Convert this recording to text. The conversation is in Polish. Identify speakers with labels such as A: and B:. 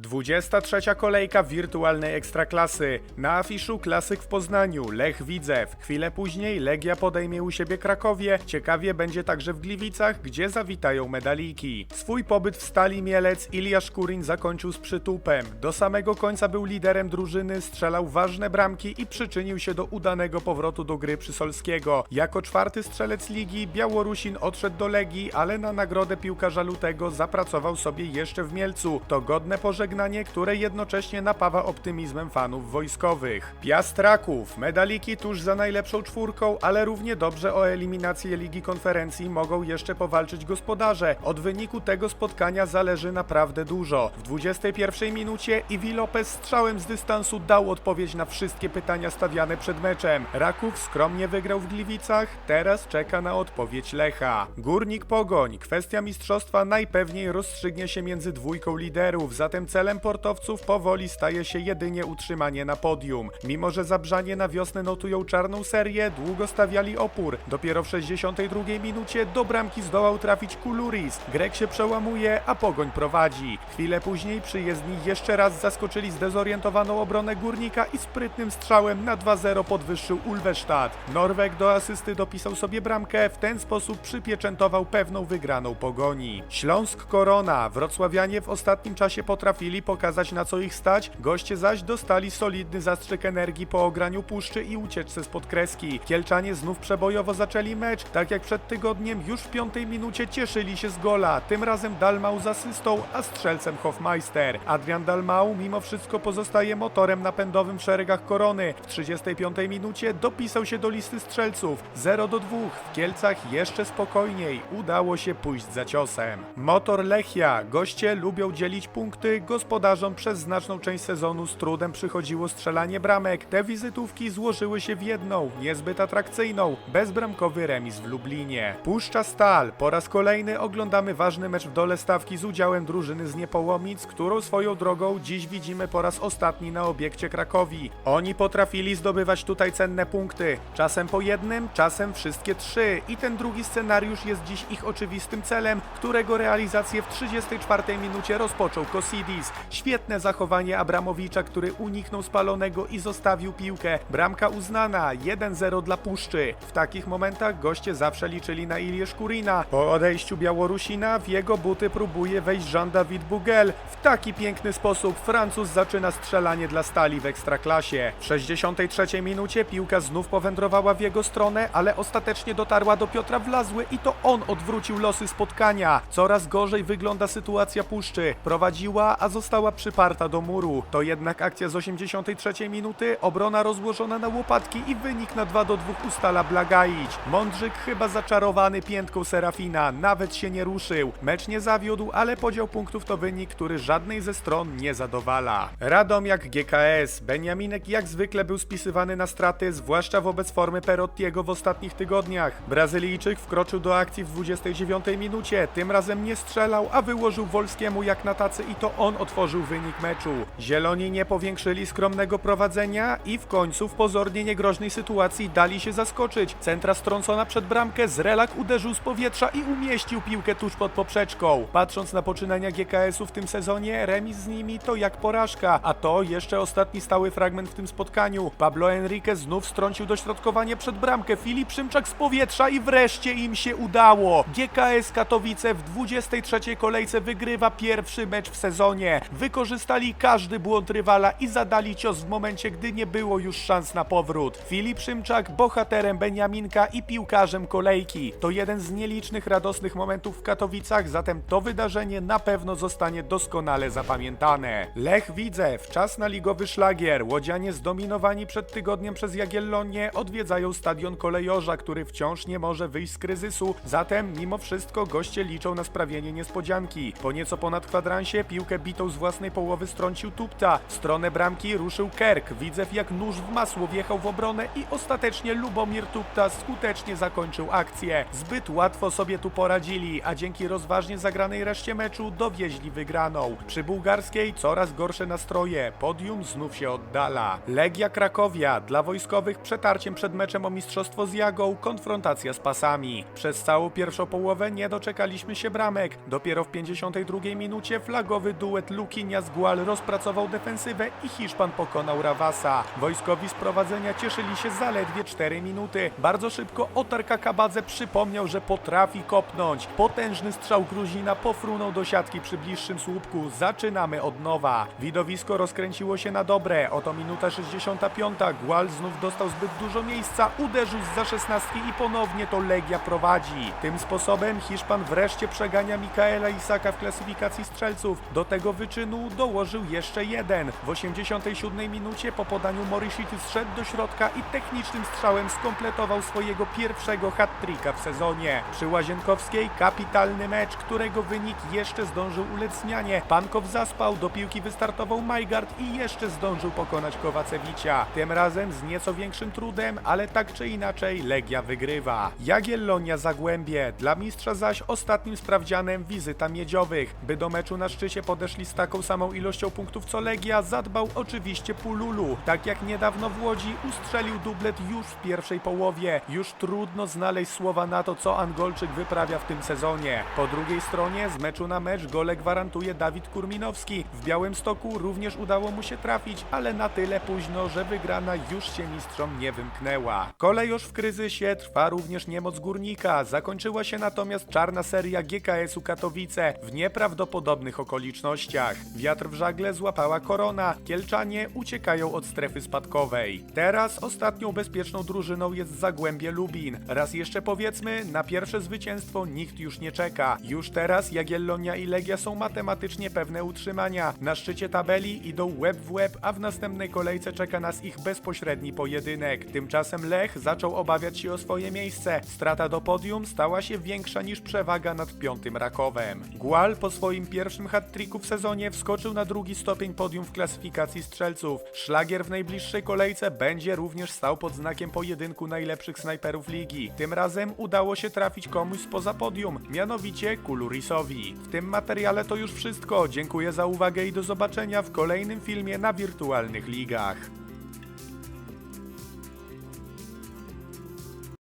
A: 23. kolejka wirtualnej ekstraklasy. Na afiszu klasyk w Poznaniu, Lech Widzew. Chwilę później Legia podejmie u siebie Krakowie. Ciekawie będzie także w Gliwicach, gdzie zawitają medaliki. Swój pobyt w Stali Mielec Ilja Szkurin zakończył z przytupem. Do samego końca był liderem drużyny, strzelał ważne bramki i przyczynił się do udanego powrotu do gry Przysolskiego. Jako czwarty strzelec ligi Białorusin odszedł do Legii, ale na nagrodę piłkarza lutego zapracował sobie jeszcze w Mielcu. To godne pożegnanie, które jednocześnie napawa optymizmem fanów wojskowych. Piast Raków, medaliki tuż za najlepszą czwórką, ale równie dobrze o eliminację Ligi Konferencji mogą jeszcze powalczyć gospodarze. Od wyniku tego spotkania zależy naprawdę dużo. W 21 minucie Iwi Lopez strzałem z dystansu dał odpowiedź na wszystkie pytania stawiane przed meczem. Raków skromnie wygrał w Gliwicach, teraz czeka na odpowiedź Lecha. Górnik Pogoń, kwestia mistrzostwa najpewniej rozstrzygnie się między dwójką liderów, zatem celem portowców powoli staje się jedynie utrzymanie na podium. Mimo, że Zabrzanie na wiosnę notują czarną serię, długo stawiali opór. Dopiero w 62 minucie do bramki zdołał trafić Kuluris. Grek się przełamuje, a Pogoń prowadzi. Chwilę później przyjezdni jeszcze raz zaskoczyli zdezorientowaną obronę Górnika i sprytnym strzałem na 2-0 podwyższył Ulwestadt. Norweg do asysty dopisał sobie bramkę, w ten sposób przypieczętował pewną wygraną Pogoni. Śląsk Korona. Wrocławianie w ostatnim czasie potrafili pokazać na co ich stać, goście zaś dostali solidny zastrzyk energii po ograniu puszczy i ucieczce spod kreski. Kielczanie znów przebojowo zaczęli mecz, tak jak przed tygodniem już w piątej minucie cieszyli się z gola, tym razem Dalmau z asystą, a strzelcem Hofmeister. Adrian Dalmau mimo wszystko pozostaje motorem napędowym w szeregach Korony. W 35 minucie dopisał się do listy strzelców. 0 do 2. W Kielcach jeszcze spokojniej. Udało się pójść za ciosem. Motor Lechia. Goście lubią dzielić punkty, gospodarzom przez znaczną część sezonu z trudem przychodziło strzelanie bramek. Te wizytówki złożyły się w jedną, niezbyt atrakcyjną, bezbramkowy remis w Lublinie. Puszcza Stal. Po raz kolejny oglądamy ważny mecz w dole stawki z udziałem drużyny z Niepołomic, którą swoją drogą dziś widzimy po raz ostatni na obiekcie Krakowi. Oni potrafili zdobywać tutaj cenne punkty. Czasem po jednym, czasem wszystkie trzy. I ten drugi scenariusz jest dziś ich oczywistym celem, którego realizację w 34 minucie rozpoczął Kosidis. Świetne zachowanie Abramowicza, który uniknął spalonego i zostawił piłkę. Bramka uznana, 1-0 dla Puszczy. W takich momentach goście zawsze liczyli na Ilię Szkurina. Po odejściu Białorusina w jego buty próbuje wejść Jean-David Bugel. W taki piękny sposób Francuz zaczyna strzelanie dla Stali w Ekstraklasie. W 63 minucie piłka znów powędrowała w jego stronę, ale ostatecznie dotarła do Piotra Wlazły i to on odwrócił losy spotkania. Coraz gorzej wygląda sytuacja Puszczy. Prowadziła, a została przyparta do muru. To jednak akcja z 83 minuty, obrona rozłożona na łopatki i wynik na 2 do 2 ustala Blagaić. Mądrzyk chyba zaczarowany piętką Serafina, nawet się nie ruszył. Mecz nie zawiódł, ale podział punktów to wynik, który żadnej ze stron nie zadowala. Radomiak GKS. Beniaminek jak zwykle był spisywany na straty, zwłaszcza wobec formy Perottiego w ostatnich tygodniach. Brazylijczyk wkroczył do akcji w 29 minucie, tym razem nie strzelał, a wyłożył Wolskiemu jak na tacy i to on otworzył wynik meczu. Zieloni nie powiększyli skromnego prowadzenia i w końcu w pozornie niegroźnej sytuacji dali się zaskoczyć. Centra strącona przed bramkę, Zrelak uderzył z powietrza i umieścił piłkę tuż pod poprzeczką. Patrząc na poczynania GKS-u w tym sezonie, remis z nimi to jak porażka, a to jeszcze ostatni stały fragment w tym spotkaniu. Pablo Enrique znów strącił dośrodkowanie przed bramkę, Filip Szymczak z powietrza i wreszcie im się udało. GKS Katowice w 23 kolejce wygrywa pierwszy mecz w sezonie. Wykorzystali każdy błąd rywala i zadali cios w momencie, gdy nie było już szans na powrót. Filip Szymczak bohaterem Beniaminka i piłkarzem kolejki. To jeden z nielicznych radosnych momentów w Katowicach, zatem to wydarzenie na pewno zostanie doskonale zapamiętane. Lech Widzew, czas na ligowy szlagier. Łodzianie zdominowani przed tygodniem przez Jagiellonię odwiedzają stadion kolejorza, który wciąż nie może wyjść z kryzysu, zatem mimo wszystko goście liczą na sprawienie niespodzianki. Po nieco ponad kwadransie piłkę z własnej połowy strącił Tupta. W stronę bramki ruszył Kerk. Widzew jak nóż w masło wjechał w obronę i ostatecznie Lubomir Tupta skutecznie zakończył akcję. Zbyt łatwo sobie tu poradzili, a dzięki rozważnie zagranej reszcie meczu dowieźli wygraną. Przy bułgarskiej coraz gorsze nastroje. Podium znów się oddala. Legia Krakowia. Dla wojskowych przetarciem przed meczem o mistrzostwo z Jagą konfrontacja z pasami. Przez całą pierwszą połowę nie doczekaliśmy się bramek. Dopiero w 52 minucie flagowy duet moment Lukinias Gual rozpracował defensywę i Hiszpan pokonał Rawasa. Wojskowi z prowadzenia cieszyli się zaledwie 4 minuty. Bardzo szybko Otar Kakabadze przypomniał, że potrafi kopnąć. Potężny strzał Gruzina pofrunął do siatki przy bliższym słupku. Zaczynamy od nowa. Widowisko rozkręciło się na dobre. Oto minuta 65. Gual znów dostał zbyt dużo miejsca, uderzył z za szesnastki i ponownie to Legia prowadzi. Tym sposobem Hiszpan wreszcie przegania Mikaela Isaka w klasyfikacji strzelców. Do tego wyczynu dołożył jeszcze jeden. W 87 minucie po podaniu Morishity zszedł do środka i technicznym strzałem skompletował swojego pierwszego hat-tricka w sezonie. Przy Łazienkowskiej kapitalny mecz, którego wynik jeszcze zdążył ulec zmianie. Pankow zaspał, do piłki wystartował Majgard i jeszcze zdążył pokonać Kowacewicia. Tym razem z nieco większym trudem, ale tak czy inaczej Legia wygrywa. Jagiellonia Zagłębie, dla mistrza zaś ostatnim sprawdzianem wizyta Miedziowych. By do meczu na szczycie podeszli z taką samą ilością punktów co Legia, zadbał oczywiście Pululu. Tak jak niedawno w Łodzi ustrzelił dublet już w pierwszej połowie. Już trudno znaleźć słowa na to, co Angolczyk wyprawia w tym sezonie. Po drugiej stronie z meczu na mecz gole gwarantuje Dawid Kurminowski. W Białymstoku również udało mu się trafić, ale na tyle późno, że wygrana już się mistrzom nie wymknęła. Kolejosz w kryzysie trwa również niemoc górnika. Zakończyła się natomiast czarna seria GKS-u Katowice w nieprawdopodobnych okolicznościach. Wiatr w żagle złapała korona. Kielczanie uciekają od strefy spadkowej. Teraz ostatnią bezpieczną drużyną jest Zagłębie Lubin. Raz jeszcze powiedzmy, na pierwsze zwycięstwo nikt już nie czeka. Już teraz Jagiellonia i Legia są matematycznie pewne utrzymania. Na szczycie tabeli idą łeb w łeb, a w następnej kolejce czeka nas ich bezpośredni pojedynek. Tymczasem Lech zaczął obawiać się o swoje miejsce. Strata do podium stała się większa niż przewaga nad piątym Rakowem. Gual po swoim pierwszym hat-tricku w sezonie wskoczył na drugi stopień podium w klasyfikacji strzelców. Szlagier w najbliższej kolejce będzie również stał pod znakiem pojedynku najlepszych snajperów ligi. Tym razem udało się trafić komuś spoza podium, mianowicie Kulurisowi. W tym materiale to już wszystko. Dziękuję za uwagę i do zobaczenia w kolejnym filmie na wirtualnych ligach.